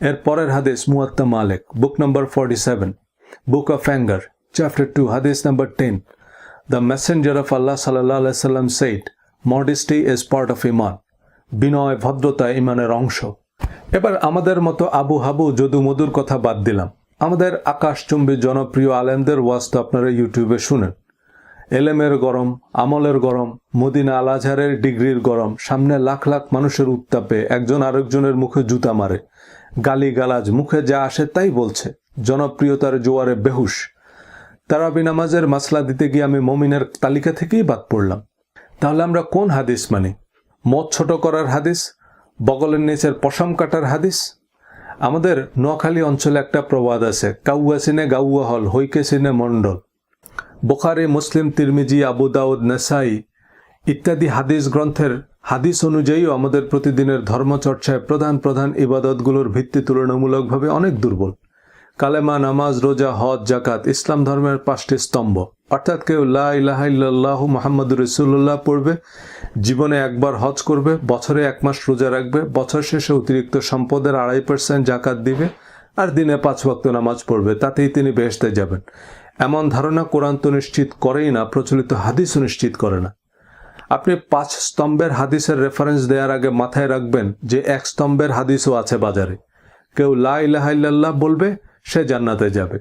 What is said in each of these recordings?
এর পরের হাদিস Muwatta Malik book number forty seven book of anger chapter two hadith number ten the messenger of Allah sallah sallam said modesty is part of iman বিনয়, ভদ্রতা ইমানের অংশ. এবার আমাদের মতো আবু হাবু যদু মধুর কথা বাদ দিলাম। আমাদের আকাশচুম্বী জনপ্রিয় আলেমদের ওয়াজ তো আপনারা ইউটিউবে শুনেন। এলেমের গরম, আমলের গরম, মদিনা আল আজহারের ডিগ্রির গরম, সামনে লাখ লাখ মানুষের উত্তাপে একজন আরেকজনের মুখে জুতা মারে। গালি গালাজ মুখে যা আসে তাই বলছে। জনপ্রিয়তার জোয়ারে বেহুশ। তারাবি নামাজের মাসলা দিতে গিয়ে আমি মমিনের তালিকা থেকেই বাদ পড়লাম। তাহলে আমরা কোন হাদিস মানি? মদ ছোট করার হাদিস? বগলের নিচের পশম কাটার হাদিস? আমাদের নোয়াখালী অঞ্চলে একটা প্রবাদ আছে, কাউয়া সিনে গাউয়া হল হৈকে সিনে মণ্ডল। বোখারি, মুসলিম, তিরমিজি, আবু দাউদ, নেসাই ইত্যাদি হাদিস গ্রন্থের হাদিস অনুযায়ীও আমাদের প্রতিদিনের ধর্মচর্চায় প্রধান প্রধান ইবাদতগুলোর ভিত্তি তুলনামূলকভাবে অনেক দুর্বল। কালেমা, নামাজ, রোজা, হজ জাকাত ইসলাম ধর্মের পাঁচটি স্তম্ভ। অর্থাৎ কেউ লাহ মুহাম্মাদুর রাসূলুল্লাহ পড়বে, জীবনে একবার হজ করবে, বছরে এক মাস রোজা রাখবে, বছর শেষে অতিরিক্ত সম্পদের আড়াই পার্সেন্ট জাকাত দিবে আর দিনে পাঁচ ওয়াক্ত নামাজ পড়বে, তাতেই তিনি বেহেশতে যাবেন। এমন ধারণা কোরআন তো নিশ্চিত করেই না, প্রচলিত হাদিস নিশ্চিত করে না। আপনি পাঁচ স্তম্ভের হাদিসের রেফারেন্স দেওয়ার আগে মাথায় রাখবেন যে এক স্তম্ভের হাদিসও আছে বাজারে। কেউ লা বলবে, সে জান্নাতে যাবে।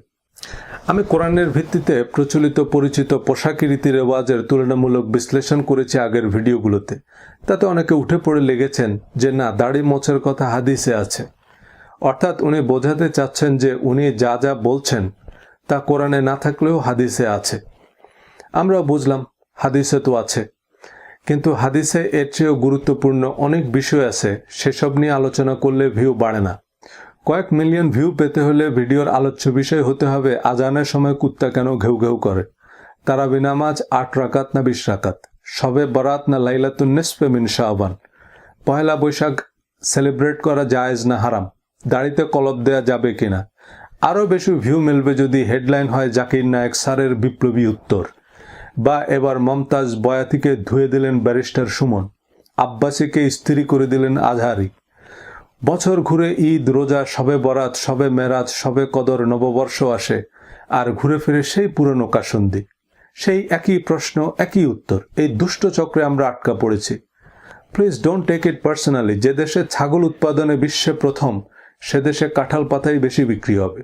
আমি কোরআনের ভিত্তিতে প্রচলিত পরিচিত পোশাকি রীতি রেওয়াজের তুলনামূলক বিশ্লেষণ করেছি আগের ভিডিওগুলোতে। তাতে অনেকে উঠে পড়ে লেগেছেন যে না, দাড়ি মোছের কথা হাদিসে আছে। অর্থাৎ উনি বোঝাতে চাচ্ছেন যে উনি যা যা বলছেন তা কোরআনে না থাকলেও হাদিসে আছে। আমরা বুঝলাম হাদিসে তো আছে। কিন্তু হাদিসে এর চেয়েও গুরুত্বপূর্ণ অনেক বিষয় আছে, সেসব নিয়ে আলোচনা করলে ভিউ বাড়ে না। কয়েক মিলিয়ন ভিউ পেতে হলে ভিডিওর আলোচ্য বিষয় হতে হবে, আজানের সময় কুত্তা কেন ঘেউ ঘেউ করে? তারা বিনামাজ আট রাকাত না বিশ রাকাত? সবে বরাত না লাইলাতুন নেসপে মিন শাহবান পয়লা বৈশাখ সেলিব্রেট করা জায়েজ না হারাম? দাড়িতে কলব দেয়া যাবে কিনা? আরও বেশি ভিউ মিলবে যদি হেডলাইন হয় জাকির নায়ক স্যারের বিপ্লবী উত্তর। বা এবার মমতাজ বয়াতিকে ধুয়ে দিলেন ব্যারিস্টার সুমন। আব্বাসীকে স্ত্রী করে দিলেন আজহারি। বছর ঘুরে ঈদ, রোজা, সবে বরাত, সবে মেরাজ, সবে কদর নববর্ষ আসে, আর ঘুরে ফিরে সেই পুরনো কাসন্দি। সেই একই প্রশ্ন, একই উত্তর, এই দুষ্ট চক্রে আমরা আটকা পড়েছি। Please don't take it personally যে দেশে ছাগল উৎপাদনে বিশ্বে প্রথম সে দেশে কাঁঠাল পাতাই বেশি বিক্রি হবে।